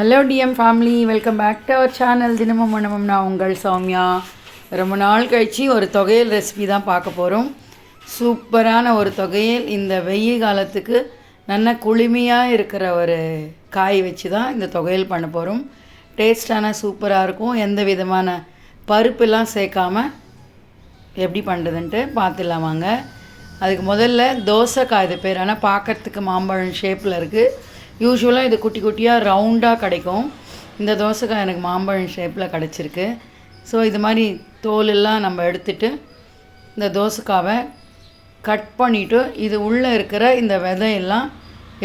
Hello TM family welcome back to our channel தினமும் மனமும் நான் உங்கள் சௌமியா. ரொம்ப நாள் கழித்து ஒரு தொகையல் ரெசிபி தான் பார்க்க போகிறோம் சூப்பரான ஒரு தொகையல். இந்த வெயில் காலத்துக்கு நல்ல குளுமையாக இருக்கிற ஒரு காய் வச்சு தான் இந்த தொகையல் பண்ண போகிறோம் டேஸ்டான சூப்பராக இருக்கும். எந்த விதமான பருப்பெல்லாம் சேர்க்காமல் எப்படி பண்ணுறதுன்ட்டு பார்த்துடலாம் வாங்க. அதுக்கு முதல்ல தோசைக்காய் இது பேர். ஆனால் பார்க்கறதுக்கு மாம்பழம் ஷேப்பில் இருக்குது யூஸ்வலாக இது குட்டி குட்டியாக ரவுண்டாக கிடைக்கும். இந்த தோசைக்காய் எனக்கு மாம்பழம் ஷேப்பில் கிடச்சிருக்கு. ஸோ இது மாதிரி தோலெல்லாம் நம்ம எடுத்துட்டு இந்த தோசைக்காவை கட் பண்ணிவிட்டு இது உள்ளே இருக்கிற இந்த விதையெல்லாம்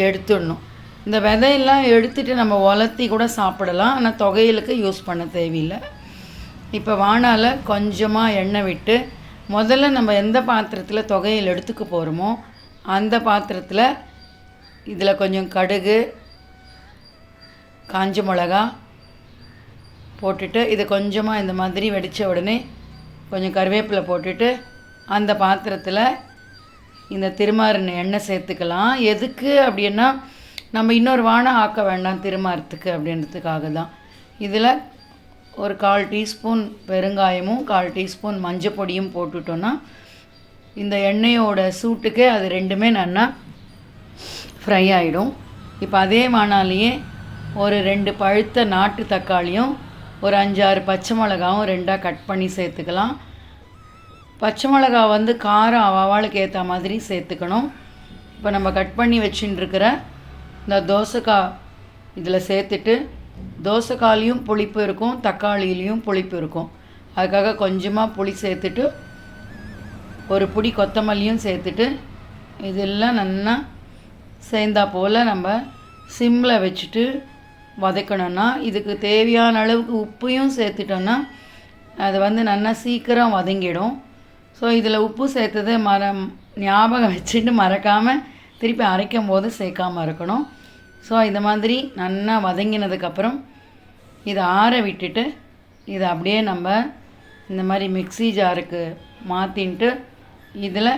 எடுத்துடணும். இந்த விதையெல்லாம் எடுத்துட்டு நம்ம உலர்த்தி கூட சாப்பிடலாம். ஆனால் தொகையலுக்கு யூஸ் பண்ண தேவையில்லை. இப்போ வானால கொஞ்சமாக எண்ணெய் விட்டு முதல்ல நம்ம எந்த பாத்திரத்தில் தொகையில் எடுத்துக்க போகிறோமோ அந்த பாத்திரத்தில் இதில் கொஞ்சம் கடுகு காஞ்ச மிளகா போட்டுட்டு இது கொஞ்சமாக இந்த மாதிரி வெடித்த உடனே கொஞ்சம் கருவேப்பிலை போட்டுட்டு அந்த பாத்திரத்தில் இந்த திருமாறின எண்ணெய் சேர்த்துக்கலாம். எதுக்கு அப்படின்னா நம்ம இன்னொரு வானை ஆக்க வேண்டாம் திருமாறத்துக்கு அப்படின்றதுக்காக தான். இதில் ஒரு கால் டீஸ்பூன் பெருங்காயமும் கால் டீஸ்பூன் மஞ்சள் பொடியும் போட்டுட்டோன்னா இந்த எண்ணெயோட சூட்டுக்கு அது ரெண்டுமே நல்லா ஃப்ரை ஆகிடும் இப்போ அதே வானாலேயே ஒரு ரெண்டு பழுத்த நாட்டு தக்காளியும் ஒரு அஞ்சாறு பச்சை மிளகாவும் ரெண்டாக கட் பண்ணி சேர்த்துக்கலாம். பச்சை மிளகா வந்து காரம் அவளுக்கு ஏற்ற மாதிரி சேர்த்துக்கணும். இப்போ நம்ம கட் பண்ணி வச்சுட்டு இருக்கிற இந்த தோசைக்காய் இதில் சேர்த்துட்டு தோசைக்காலையும் புளிப்பு இருக்கும் தக்காளியிலையும் புளிப்பு இருக்கும். அதுக்காக கொஞ்சமாக புளி சேர்த்துட்டு ஒரு பிடி கொத்தமல்லியும் சேர்த்துட்டு இதெல்லாம் நல்லா சேர்ந்தா போல் நம்ம சிம்மில் வச்சுட்டு வதக்கணும்னா இதுக்கு தேவையான அளவுக்கு உப்பையும் சேர்த்துட்டோன்னா அது வந்து நல்லா சீக்கிரம் வதங்கிடும். ஸோ இதில் உப்பு சேர்த்தது மர ஞாபகம் வச்சுட்டு மறக்காமல் திருப்பி அரைக்கும் போது சேர்க்காமல் இருக்கணும். ஸோ இந்த மாதிரி நல்லா வதங்கினதுக்கப்புறம் இதை ஆற விட்டுட்டு இதை அப்படியே நம்ம இந்த மாதிரி மிக்ஸி ஜாருக்கு மாற்றின்ட்டு இதில்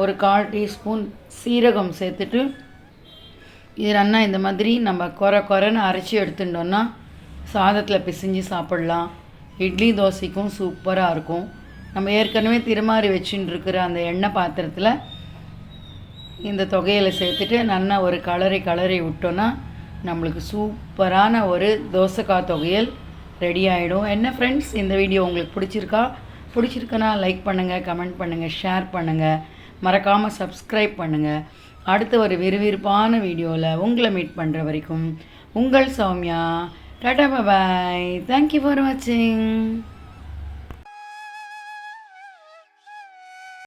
ஒரு கால் டீஸ்பூன் சீரகம் சேர்த்துட்டு இது நல்லா இந்த மாதிரி நம்ம குறை குறைன்னு அரைச்சி எடுத்துட்டோன்னா சாதத்தில் பிசைஞ்சு சாப்பிட்லாம். இட்லி தோசைக்கும் சூப்பராக இருக்கும். நம்ம ஏற்கனவே திருமாறி வச்சுட்டு இருக்கிற அந்த எண்ணெய் பாத்திரத்தில் இந்த தொகையில் சேர்த்துட்டு நல்லா ஒரு கலரை கலரை விட்டோன்னா நம்மளுக்கு சூப்பரான ஒரு தோசைக்காய் தொகையல் ரெடி ஆகிடும் என்ன ஃப்ரெண்ட்ஸ் இந்த வீடியோ உங்களுக்கு பிடிச்சிருக்கா? பிடிச்சிருக்குன்னா லைக் பண்ணுங்கள் கமெண்ட் பண்ணுங்கள் ஷேர் பண்ணுங்கள் மறக்காமல் சப்ஸ்கிரைப் பண்ணுங்கள் அடுத்த ஒரு விறுவிறுப்பான வீடியோவில் உங்களை மீட் பண்ணுற வரைக்கும் உங்கள் Soumya. Tata bye thank you for வாட்சிங்